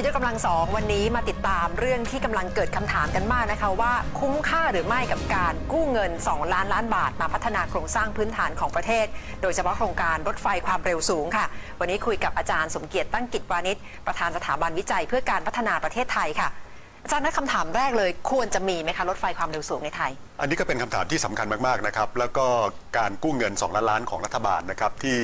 คิดยกกำลังสองวันนี้มาติดตามเรื่องที่กำลังเกิดคำถามกันมากนะคะว่าคุ้มค่าหรือไม่กับการกู้เงิน 2 ล้านล้านบาท มาพัฒนาโครงสร้างพื้นฐานของประเทศ โดยเฉพาะโครงการรถไฟความเร็วสูงค่ะ วันนี้คุยกับอาจารย์สมเกียรติตั้งกิจวานิชประธานสถาบันวิจัยเพื่อการพัฒนาประเทศไทยค่ะอาจารย์นะคำถามแรกเลย ควรจะมีไหมคะรถไฟความเร็วสูงในไทย อันนี้ก็เป็นคำถามที่สำคัญมากๆนะครับแล้วก็การกู้เงิน 2 ล้านล้านของรัฐบาลนะครับที่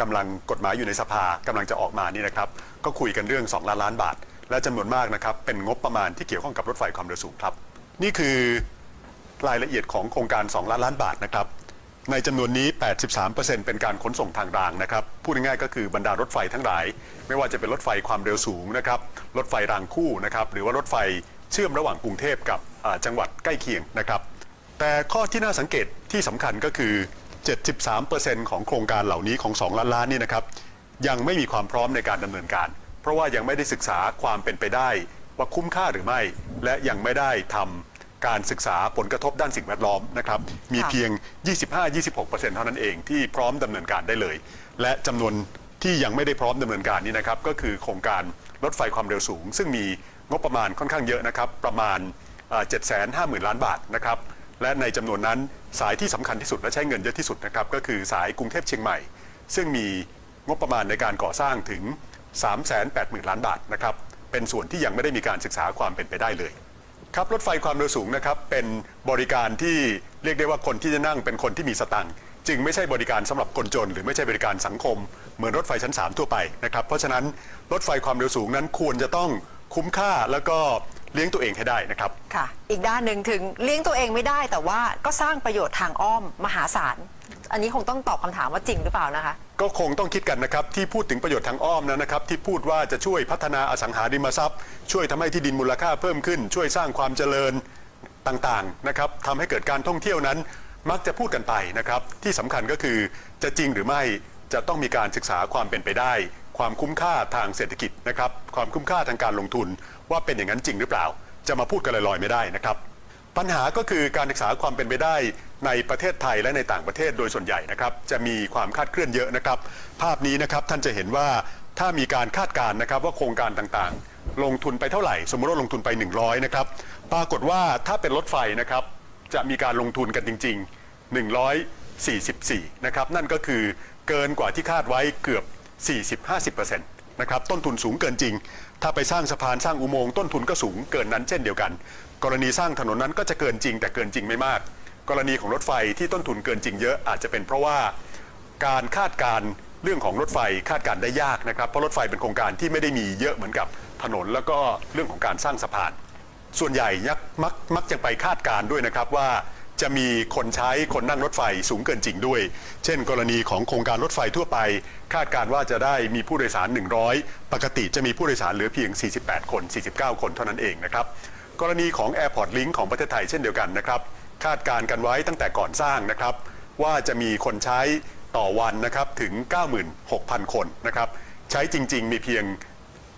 กำลังกฎหมายอยู่ในสภากำลังจะออกมานี่นะครับ ก็คุยกันเรื่อง 2 ล้านล้านบาท และจำนวนมากนะครับ เป็นงบประมาณที่เกี่ยวข้องกับรถไฟความเร็วสูงครับ นี่คือรายละเอียดของโครงการ 2 ล้านล้านบาทนะครับ ในจำนวนนี้ 83%เป็นการขนส่งทางรางนะครับ พูดง่ายๆก็คือบรรดารถไฟทั้งหลาย ไม่ว่าจะเป็นรถไฟความเร็วสูงนะครับ รถไฟรางคู่นะครับ หรือว่ารถไฟเชื่อมระหว่างกรุงเทพกับจังหวัดใกล้เคียงนะครับ แต่ข้อที่น่าสังเกตที่สำคัญก็คือ 73%ของโครงการเหล่านี้ของ 2 ล้านล้านนี่นะครับยังไม่มีความพร้อมในการดำเนินการ เพราะว่ายังไม่ได้ศึกษาความเป็นไปได้ ว่าคุ้มค่าหรือไม่ และยังไม่ได้ทำการศึกษาผลกระทบด้านสิ่งแวดล้อมนะครับมีเพียง 25-26%เท่านั้นเองที่พร้อมดำเนินการได้เลย และจำนวนที่ยังไม่ได้พร้อมดำเนินการนี้นะครับก็คือโครงการรถไฟความเร็วสูง ซึ่งมีงบประมาณค่อนข้างเยอะนะครับประมาณ7 5 0 0 0 0 ล้านบาทนะครับ และในจำนวนนั้นสายที่สำคัญที่สุดและใช้เงินเยอะที่สุดนะครับก็คือสายกรุงเทพเชียงใหม่ ซึ่งมีงบประมาณในการก่อสร้างถึง 380,000 ล้านบาทนะครับเป็นส่วนที่ยังไม่ได้มีการศึกษาความเป็นไปได้เลยครับรถไฟความเร็วสูงนะครับเป็นบริการที่เรียกได้ว่าคนที่จะนั่งเป็นคนที่มีสตังค์จึงไม่ใช่บริการสำหรับคนจน หรือไม่ใช่บริการสังคม เหมือนรถไฟชั้น 3 ทั่วไปนะครับเพราะฉะนั้นรถไฟความเร็วสูงนั้นควรจะต้องคุ้มค่าแล้วก็ เลี้ยงตัวเองให้ได้นะครับ ค่ะ อีกด้านหนึ่งถึงเลี้ยงตัวเองไม่ได้ แต่ว่าก็สร้างประโยชน์ทางอ้อมมหาศาล อันนี้คงต้องตอบคำถามว่าจริงหรือเปล่านะคะ ก็คงต้องคิดกันนะครับ ที่พูดถึงประโยชน์ทางอ้อมนั้นนะครับ ที่พูดว่าจะช่วยพัฒนาอสังหาริมทรัพย์ ช่วยทำให้ที่ดินมูลค่าเพิ่มขึ้น ช่วยสร้างความเจริญต่างๆนะครับทำให้เกิดการท่องเที่ยวนั้น มักจะพูดกันไปนะครับ ที่สำคัญก็คือจะจริงหรือไม่จะต้องมีการศึกษาความเป็นไปได้ ความคุ้มค่าทางเศรษฐกิจนะครับความคุ้มค่าทางการลงทุน ว่าเป็นอย่างนั้นจริงหรือเปล่า จะมาพูดกันลอยๆไม่ได้นะครับ ปัญหาก็คือการศึกษาความเป็นไปได้ในประเทศไทยและในต่างประเทศโดยส่วนใหญ่นะครับ จะมีความคาดเคลื่อนเยอะนะครับ ภาพนี้นะครับท่านจะเห็นว่าถ้ามีการคาดการณ์นะครับว่าโครงการต่างๆ ลงทุนไปเท่าไหร่ สมมติว่าลงทุนไป 100นะครับปรากฏว่าถ้าเป็นรถไฟนะครับจะมีการลงทุนกันจริง ๆ 144 นะครับ นั่นก็คือเกินกว่าที่คาดไว้เกือบ 40-50%นะครับต้นทุนสูงเกินจริง ถ้าไปสร้างสะพานสร้างอุโมงค์ต้นทุนก็สูงเกินนั้นเช่นเดียวกัน กรณีสร้างถนนนั้นก็จะเกินจริง แต่เกินจริงไม่มาก กรณีของรถไฟที่ต้นทุนเกินจริงเยอะอาจจะเป็นเพราะว่าการคาดการเรื่องของรถไฟคาดการได้ยากนะครับ เพราะรถไฟเป็นโครงการที่ไม่ได้มีเยอะเหมือนกับถนนแล้วก็เรื่องของการสร้างสะพาน ส่วนใหญ่ยักมักมักจะไปคาดการด้วยนะครับว่า จะมีคนใช้คนนั่งรถไฟสูงเกินจริงด้วย เช่น กรณีของโครงการรถไฟทั่วไป คาดการว่าจะได้มีผู้โดยสาร 100 ปกติจะมีผู้โดยสารเหลือเพียง 48 คน 49 คนเท่านั้นเองนะครับ กรณีของ Airport Link ของประเทศไทยเช่นเดียวกันนะครับ คาดการกันไว้ตั้งแต่ก่อนสร้างนะครับ ว่าจะมีคนใช้ต่อวันนะครับถึง 96,000 คนนะครับ ใช้จริง ๆ มีเพียง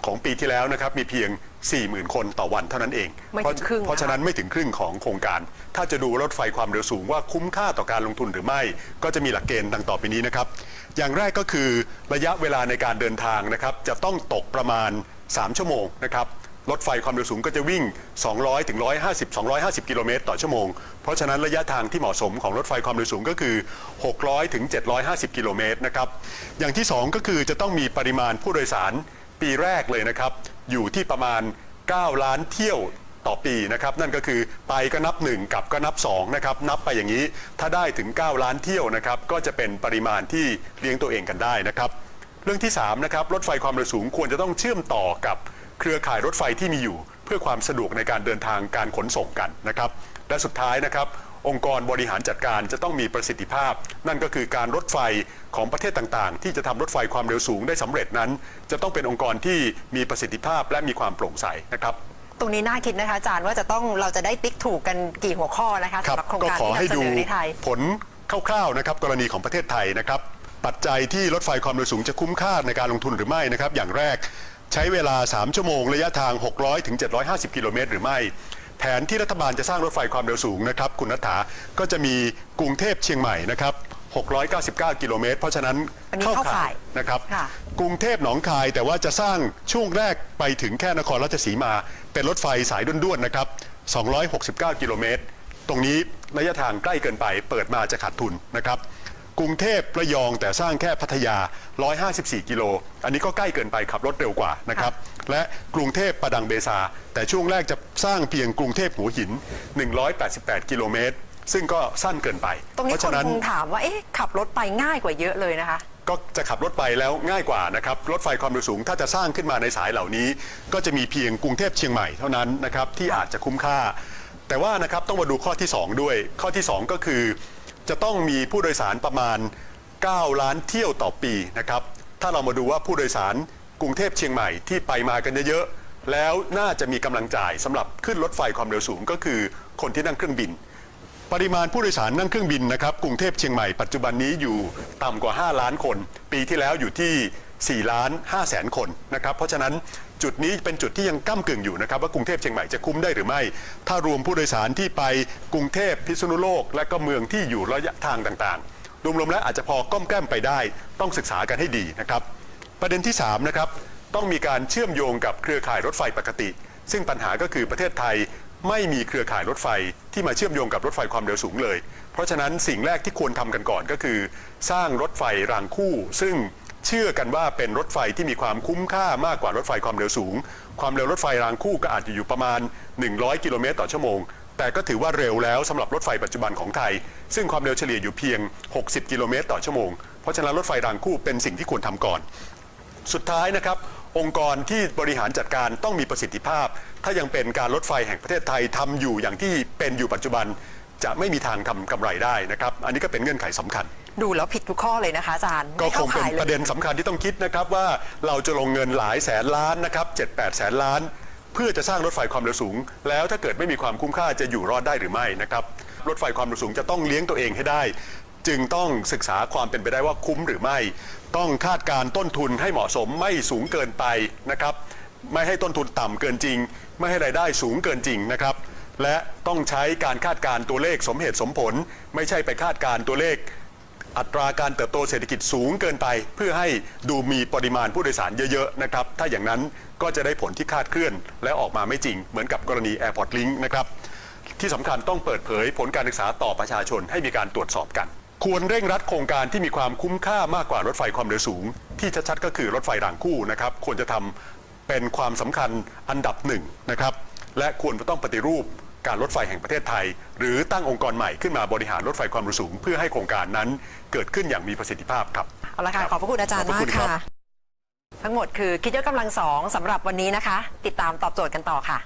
ของปีที่แล้วนะครับมีเพียง 40,000 คนต่อวันเท่านั้นเองไม่ถึงเพราะครึ่งเพราะฉะนั้นไม่ถึงครึ่งของโครงการ ถ้าจะดูรถไฟความเร็วสูงว่าคุ้มค่าต่อการลงทุนหรือไม่ ก็จะมีหลักเกณฑ์ดังต่อไปนี้นะครับ อย่างแรกก็คือระยะเวลาในการเดินทางนะครับจะต้องตกประมาณ 3 ชั่วโมงนะครับรถไฟความเร็วสูงก็จะวิ่ง 200ถึง150 250 กิโลเมตรต่อชั่วโมง เพราะฉะนั้นระยะทางที่เหมาะสมของรถไฟความเร็วสูงก็คือ 600ถึง750 กิโลเมตรนะครับ อย่างที่ 2 ก็คือจะต้องมีปริมาณผู้โดยสาร ปีแรกเลยนะครับ อยู่ที่ประมาณ 9 ล้านเที่ยวต่อปีนะครับนั่นก็คือไปก็นับ 1 กับก็นับ2นะครับนับไปอย่างนี้ถ้าได้ถึง 9 ล้านเที่ยวนะครับก็จะเป็นปริมาณที่เลี้ยงตัวเองกันได้นะครับ เรื่องที่3นะครับรถไฟความเร็วสูงควรจะต้องเชื่อมต่อกับเครือข่ายรถไฟที่มีอยู่ เพื่อความสะดวกในการเดินทางการขนส่งกันนะครับและสุดท้ายนะครับ องค์กรบริหารจัดการจะต้องมีประสิทธิภาพ นั่นก็คือการรถไฟของประเทศต่างๆ ที่จะทำรถไฟความเร็วสูงได้สำเร็จนั้น จะต้องเป็นองค์กรที่มีประสิทธิภาพและมีความโปร่งใสนะครับตรงนี้น่าคิดนะคะอาจารย์ว่าจะต้องเราจะได้ติ๊กถูกกันกี่หัวข้อนะคะครับสำหรับโครงก็การขอที่ให้นำเสดูนอในไทยผลคร่าวๆนะครับกรณีของประเทศไทยนะครับ ปัจจัยที่รถไฟความเร็วสูงจะคุ้มค่าในการลงทุนหรือไม่นะครับ อย่างแรกใช้เวลา 3 ชั่วโมงระยะทาง 600ถึง750 กิโลเมตรหรือไม่ แผนที่รัฐบาลจะสร้างรถไฟความเร็วสูงนะครับ คุณนัฐาก็จะมีกรุงเทพเชียงใหม่นะครับ699 กิโลเมตร เพราะฉะนั้นอันนี้เข้าข่ายนะครับค่ะกรุงเทพหนองคายแต่ว่าจะสร้างช่วงแรกไปถึงแค่นครราชสีมา เป็นรถไฟสายด้วนๆนะครับ 269 กิโลเมตร ตรงนี้ระยะทางใกล้เกินไป เปิดมาจะขาดทุนนะครับก รุงเทพระยองแต่สร้างแค่พัทยา 154 กิโล อันนี้ก็ใกล้เกินไปขับรถเร็วกว่านะครับ และกรุงเทพประดังเบซา แต่ช่วงแรกจะสร้างเพียงกรุงเทพหัวหิน 188 กิโลเมตร ซึ่งก็สั้นเกินไป ตรงนี้เพราะคนฉะนั้นคงถามว่าเอ๊ะขับรถไปง่ายกว่าเยอะเลยนะคะก็จะขับรถไปแล้วง่ายกว่านะครับ รถไฟความเร็วสูงถ้าจะสร้างขึ้นมาในสายเหล่านี้ ก็จะมีเพียงกรุงเทพเชียงใหม่เท่านั้นนะครับที่อาจจะคุ้มค่า แต่ว่านะครับต้องมาดูข้อที่ 2 ด้วย ข้อที่ 2 ก็คือ จะต้องมีผู้โดยสารประมาณ 9 ล้านเที่ยวต่อปีนะครับ ถ้าเรามาดูว่าผู้โดยสารกรุงเทพเชียงใหม่ที่ไปมากันเยอะๆแล้วน่าจะมีกำลังจ่ายสำหรับขึ้นรถไฟความเร็วสูงก็คือคนที่นั่งเครื่องบิน ปริมาณผู้โดยสารนั่งเครื่องบินนะครับกรุงเทพเชียงใหม่ปัจจุบันนี้อยู่ต่ำกว่า 5 ล้านคน ปีที่แล้วอยู่ที่4ล้าน5แสนคนนะครับ เพราะฉะนั้น จุดนี้เป็นจุดที่ยังก้ากึ่งอยู่นะครับว่ากรุงเทพเชียงใหม่จะคุ้มได้หรือไม่ ถ้ารวมผู้โดยสารที่ไปกรุงเทพพิษณุโลก และก็เมืองที่อยู่ระยะทางต่างๆรวมๆแล้วอาจจะพอก้มแก้มไปได้ ต้องศึกษากันให้ดีนะครับ ประเด็นที่3นะครับต้องมีการเชื่อมโยงกับเครือข่ายรถไฟปกติ ซึ่งปัญหาก็คือประเทศไทยไม่มีเครือข่ายรถไฟที่มาเชื่อมโยงกับรถไฟความเร็วสูงเลย เพราะฉะนั้นสิ่งแรกที่ควรทำกันก่อนก็คือ สร้างรถไฟรางคู่ ซึ่ง เชื่อกันว่าเป็นรถไฟที่มีความคุ้มค่ามากกว่ารถไฟความเร็วสูง ความเร็วรถไฟรางคู่ก็อาจจะอยู่ประมาณ 100 กิโลเมตรต่อชั่วโมง แต่ก็ถือว่าเร็วแล้วสำหรับรถไฟปัจจุบันของไทย ซึ่งความเร็วเฉลี่ยอยู่เพียง 60 กิโลเมตรต่อชั่วโมง เพราะฉะนั้นรถไฟรางคู่เป็นสิ่งที่ควรทำก่อน สุดท้ายนะครับองค์กรที่บริหารจัดการต้องมีประสิทธิภาพ ถ้ายังเป็นการรถไฟแห่งประเทศไทยทำอยู่อย่างที่เป็นอยู่ปัจจุบัน จะไม่มีทางทำกำไรได้นะครับ อันนี้ก็เป็นเงื่อนไขสำคัญ ดูแล้วผิดทุกข้อเลยนะคะอาจารย์ก็ไม่คเข้างเป็นข่ายเลประยเด็นสำคัญที่ต้องคิดนะครับว่าเราจะลงเงินหลายแสนล้านนะครับ7 8แสนล้าน เพื่อจะสร้างรถไฟความเร็วสูง แล้วถ้าเกิดไม่มีความคุ้มค่าจะอยู่รอดได้หรือไม่นะครับรถไฟความเร็วสูงจะต้องเลี้ยงตัวเองให้ได้ จึงต้องศึกษาความเป็นไปได้ว่าคุ้มหรือไม่ ต้องคาดการณ์ต้นทุนให้เหมาะสมไม่สูงเกินไปนะครับไม่ให้ต้นทุนต่ำเกินจริง ไม่ให้รายได้สูงเกินจริงนะครับ และต้องใช้การคาดการณ์ตัวเลขสมเหตุสมผล ไม่ใช่ไปคาดการณ์ตัวเลข อัตราการเติบโตเศรษฐกิจสูงเกินไป เพื่อให้ดูมีปริมาณผู้โดยสารเยอะๆนะครับถ้าอย่างนั้นก็จะได้ผลที่คาดเคลื่อน และออกมาไม่จริง เหมือนกับกรณี Airport Link นะครับที่สำคัญต้องเปิดเผยผลการศึกษาต่อประชาชนให้มีการตรวจสอบกัน ควรเร่งรัดโครงการที่มีความคุ้มค่ามากกว่ารถไฟความเร็วสูง ที่ชัดๆก็คือรถไฟรางคู่นะครับควรจะทำเป็นความสำคัญอันดับหนึ่งนะครับและควรจะต้องปฏิรูป การรถไฟแห่งประเทศไทย หรือตั้งองค์กรใหม่ขึ้นมาบริหารรถไฟความเร็วสูง เพื่อให้โครงการนั้นเกิดขึ้นอย่างมีประสิทธิภาพครับเอาละค่ะขอบพระคุณอาจารย์ขอบพมาระกคุณครับค่ะ ทั้งหมดคือคิดยกกำลังสองสำหรับวันนี้นะคะ ติดตามตอบโจทย์กันต่อค่ะ